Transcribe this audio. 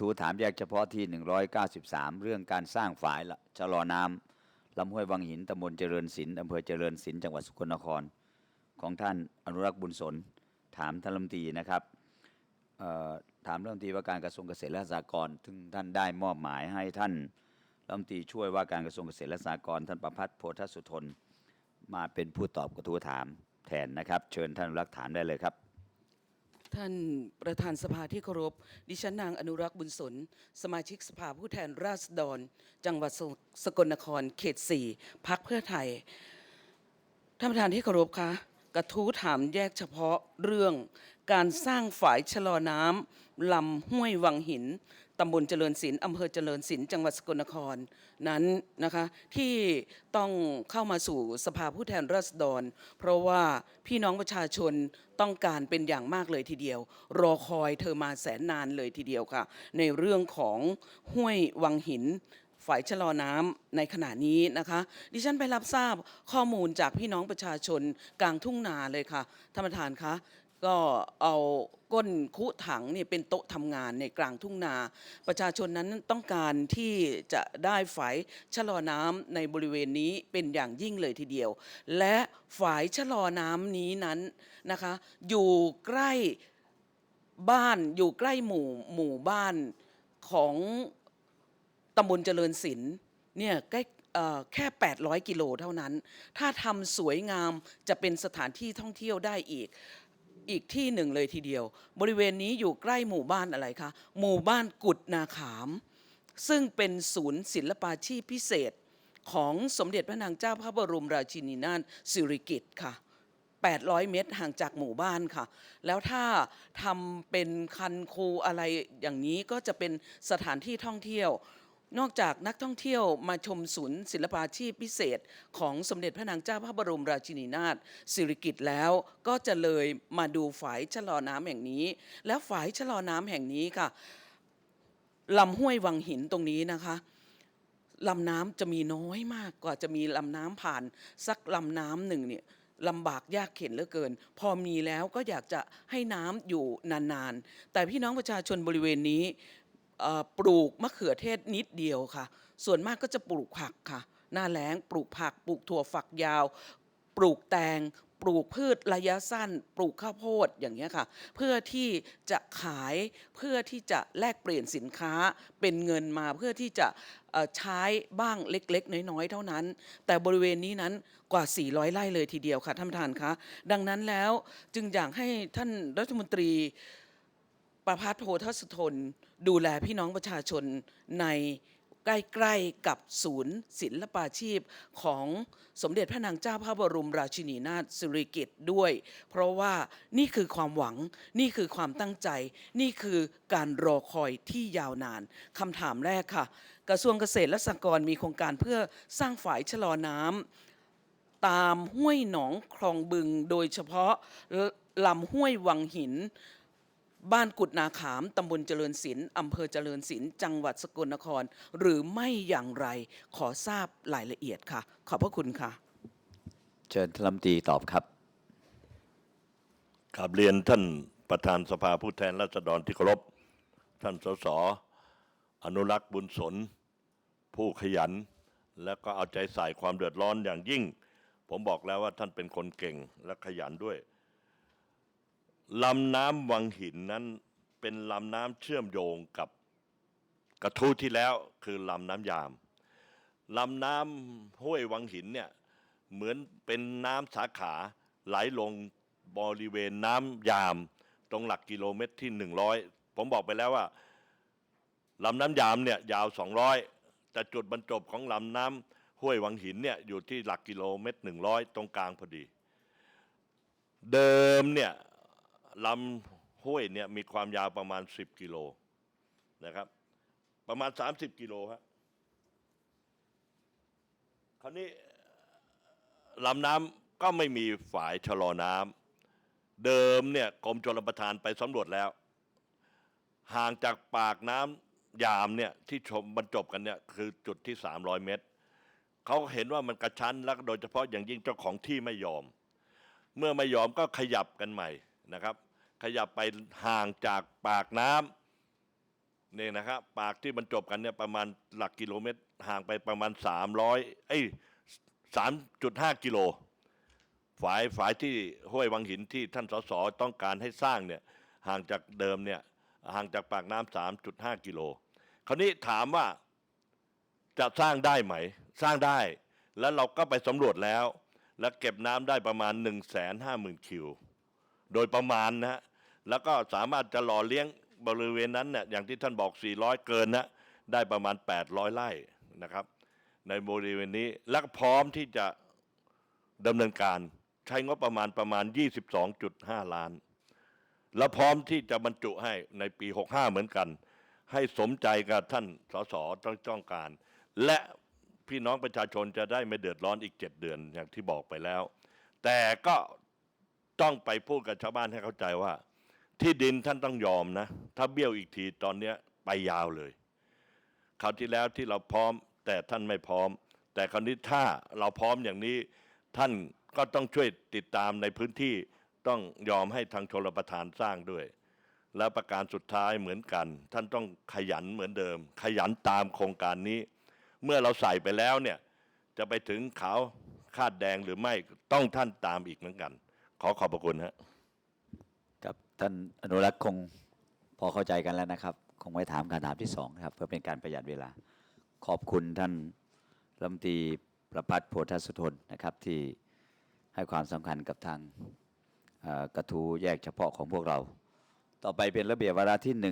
ทูถามแยกเฉพาะที่ 193 เรื่องการสร้างฝายละชะลอน้ำลำห้วยวังหินตำบลเจริญศิลป์อำเภอเจริญศิลป์จังหวัดสกลนคร ของท่านอนุรักษ์บุญสน ถามท่านรัฐมนตรีนะครับถามรัฐมนตรีว่าการกระทรวงเกษตรและสหกรณ์ซึ่งท่านได้มอบหมายให้ท่านรัฐมนตรีช่วยว่าการกระทรวงเกษตรและสหกรณ์ท่านประพัฒน์โพธสุทน มาเป็นผู้ตอบกระทู้ถามแทนนะครับ เชิญท่านอนุรักษ์ถามได้เลยครับ ท่านประธานสภาที่เคารพ ดิฉันนางอนุรักษ์บุญสน สมาชิกสภาผู้แทนราษฎร จังหวัดสสกลนคร เขต 4พักเพื่อไทย ท่านประธานที่เคารพคะ กระทู้ถามแยกเฉพาะเรื่อง การสร้างฝายชะลอน้ำลำห้วยวังหิน ตำบลเจริญศิลป์อำเภอเจริญศิลป์จังหวัดสกลนครนั้นนะคะที่ต้องเข้ามาสู่สภาผู้แทนราษฎร เพราะว่าพี่น้องประชาชนต้องการเป็นอย่างมากเลยทีเดียว รอคอยเธอมาแสนนานเลยทีเดียวค่ะ ในเรื่องของห้วยวังหินฝ่ายชะลอน้ำในขณะนี้นะคะ ดิฉันไปรับทราบข้อมูลจากพี่น้องประชาชนกลางทุ่งนาเลยค่ะท่านประธานคะ ก็เอาก้นคุถังเนี่ยเป็นโต๊ะทำงานในกลางทุ่งนา ประชาชนนั้นต้องการที่จะได้ฝายชะลอน้ำในบริเวณนี้เป็นอย่างยิ่งเลยทีเดียว และฝายชะลอน้ำนี้นั้นนะคะ อยู่ใกล้บ้านอยู่ใกล้หมู่หมู่บ้านของตำบลเจริญศิลป์เนี่ยใกล้แค่ 800 กิโลเท่านั้น ถ้าทำสวยงามจะเป็นสถานที่ท่องเที่ยวได้อีก อีกที่หนึ่งเลยทีเดียว บริเวณนี้อยู่ใกล้หมู่บ้านอะไรคะหมู่บ้านกุดนาขาม ซึ่งเป็นศูนย์ศิลปาชีพพิเศษของสมเด็จพระนางเจ้าพระบรมราชินีนาถสิริกิติ์ค่ะ 800 เมตรห่างจากหมู่บ้านค่ะ แล้วถ้าทำเป็นคันคูอะไรอย่างนี้ก็จะเป็นสถานที่ท่องเที่ยว นอกจากนักท่องเที่ยวมาชมศูนย์ศิลปาชีพพิเศษ ของสมเด็จพระนางเจ้าพระบรมราชินีนาถสิริกิติ์แล้วก็จะเลยมาดูฝายชะลอน้ำแห่งนี้ แล้วฝายชะลอน้ำแห่งนี้ค่ะลำห้วยวังหินตรงนี้นะคะลำน้ำจะมีน้อยมากกว่าจะมีลำน้ำผ่าน สักลำน้ำหนึ่งเนี่ยลำบากยากเข็นเหลือเกิน พอมีแล้วก็อยากจะให้น้ำอยู่นานๆ แต่พี่น้องประชาชนบริเวณนี้ ปลูกมะเขือเทศนิดเดียวค่ะ ส่วนมากก็จะปลูกผักค่ะ หน้าแล้งปลูกผัก ปลูกถั่วฝักยาว ปลูกแตง ปลูกพืชระยะสั้น ปลูกข้าวโพดอย่างเงี้ยค่ะ เพื่อที่จะขายเพื่อที่จะแลกเปลี่ยนสินค้าเป็นเงินมาเพื่อที่จะใช้บ้างเล็กๆ น้อยๆ เท่านั้น แต่บริเวณนี้นั้นกว่า 400 ไร่เลยทีเดียวค่ะท่านประธานคะดังนั้นแล้วจึงอยากให้ท่านรัฐมนตรี ประพัฒโพธสุทนดูแลพี่น้องประชาชนในใกล้ๆกับศูนย์ศิลปาชีพของสมเด็จพระนางเจ้าพระบรมราชินีนาถสิริกิติ์ด้วย เพราะว่านี่คือความหวังนี่คือความตั้งใจ นี่คือการรอคอยที่ยาวนานคำถามแรกค่ะ กระทรวงเกษตรและสหกรณ์มีโครงการเพื่อสร้างฝายชะลอน้ำตามห้วยหนองคลองบึงโดยเฉพาะลำห้วยวังหิน บ้านกุดนาขามตำบลเจริญศิลป์อำเภอเจริญศิลป์จังหวัดสกลนคร หรือไม่อย่างไรขอทราบรายละเอียดค่ะ ขอบพระคุณค่ะ เชิญท่านรัฐมนตรีตอบครับกราบเรียนท่านประธานสภาผู้แทนราษฎรที่เคารพท่านสสอนุรักษ์บุญสน ผู้ขยัน และก็เอาใจใส่ความเดือดร้อนอย่างยิ่ง ผมบอกแล้วว่าท่านเป็นคนเก่งและขยันด้วย ลำน้ำวังหินนั้นเป็นลำน้ำเชื่อมโยงกับกระทู้ที่แล้วคือลำน้ำยามลำน้ำห้วยวังหินเนี่ยเหมือนเป็นน้ำสาขาไหลลงบริเวณน้ำยาม ตรงหลักกิโลเมตรที่ 100 ผมบอกไปแล้วว่าลำน้ำยามเนี่ยยาว 200 แต่จุดบรรจบของลำน้ำห้วยวังหินเนี่ยอยู่ที่หลักกิโลเมตร 100 ตรงกลางพอดี เดิมเนี่ย ลำห้วยเนี่ยมีความยาวประมาณ 10 กิโลนะครับ ประมาณ 30 กิโลครับคราวนี้ลำน้ำก็ไม่มีฝายชะลอน้ำเดิมเนี่ยกรมชลประทานไปสำรวจแล้ว ห่างจากปากน้ำยามเนี่ยที่ชมบรรจบกันเนี่ยคือจุดที่ 300 เมตรเขาเห็นว่ามันกระชั้นและโดยเฉพาะอย่างยิ่งเจ้าของที่ไม่ยอม เมื่อไม่ยอมก็ขยับกันใหม่นะครับ ขยับไปห่างจากปากน้ำนี่นะครับปากที่บรรจบกันเนี่ยประมาณหลักกิโลเมตร ห่างไปประมาณ 300เอ้ย3.5 กิโลฝายฝายที่ห้วยวังหินที่ท่านสสต้องการให้สร้างเนี่ยห่างจากเดิมเนี่ยห่างจากปากน้ำ3.5 กิโล คราวนี้ถามว่าจะสร้างได้ไหม สร้างได้ แล้วเราก็ไปสำรวจแล้ว และเก็บน้ำได้ประมาณ 1 5 0 0 0 0 คิว โดยประมาณนะฮะ แล้วก็สามารถจะหล่อเลี้ยงบริเวณนั้นเนี่ยอย่างที่ท่านบอก 400 เกินนะได้ประมาณ 800 ไร่นะครับ ในบริเวณนี้และก็พร้อมที่จะดำเนินการใช้งบประมาณประมาณ 22.5 ล้าน และพร้อมที่จะบรรจุให้ในปี 65 เหมือนกัน ให้สมใจกับท่านสสต้องต้องการ และพี่น้องประชาชนจะได้ไม่เดือดร้อนอีก 7 เดือนอย่างที่บอกไปแล้ว แต่ก็ต้องไปพูดกับชาวบ้านให้เข้าใจว่า ที่ดินท่านต้องยอมนะ ถ้าเบี้ยวอีกทีตอนเนี้ยไปยาวเลยคราวที่แล้วที่เราพร้อม แต่ท่านไม่พร้อม แต่คราวนี้ถ้าเราพร้อมอย่างนี้ท่านก็ต้องช่วยติดตามในพื้นที่ต้องยอมให้ทางชลประทานสร้างด้วย แล้วประการสุดท้ายเหมือนกัน ท่านต้องขยันเหมือนเดิม ขยันตามโครงการนี้ เมื่อเราใส่ไปแล้วเนี่ยจะไปถึงขาวคาดแดงหรือไม่ต้องท่านตามอีกเหมือนกัน ขอขอบพระคุณฮะกับ ท่านอนุรักษ์คงพอเข้าใจกันแล้วนะครับ คงไม่ถามคำถามที่สองครับ เพื่อเป็นการประหยัดเวลา ขอบคุณท่านรัมตีประพัฒน์โพธสุทนนะครับที่ให้ความสำคัญกับทางกระทู้แยกเฉพาะของพวกเรา ต่อไปเป็นระเบียบวาระที่หนึ่ง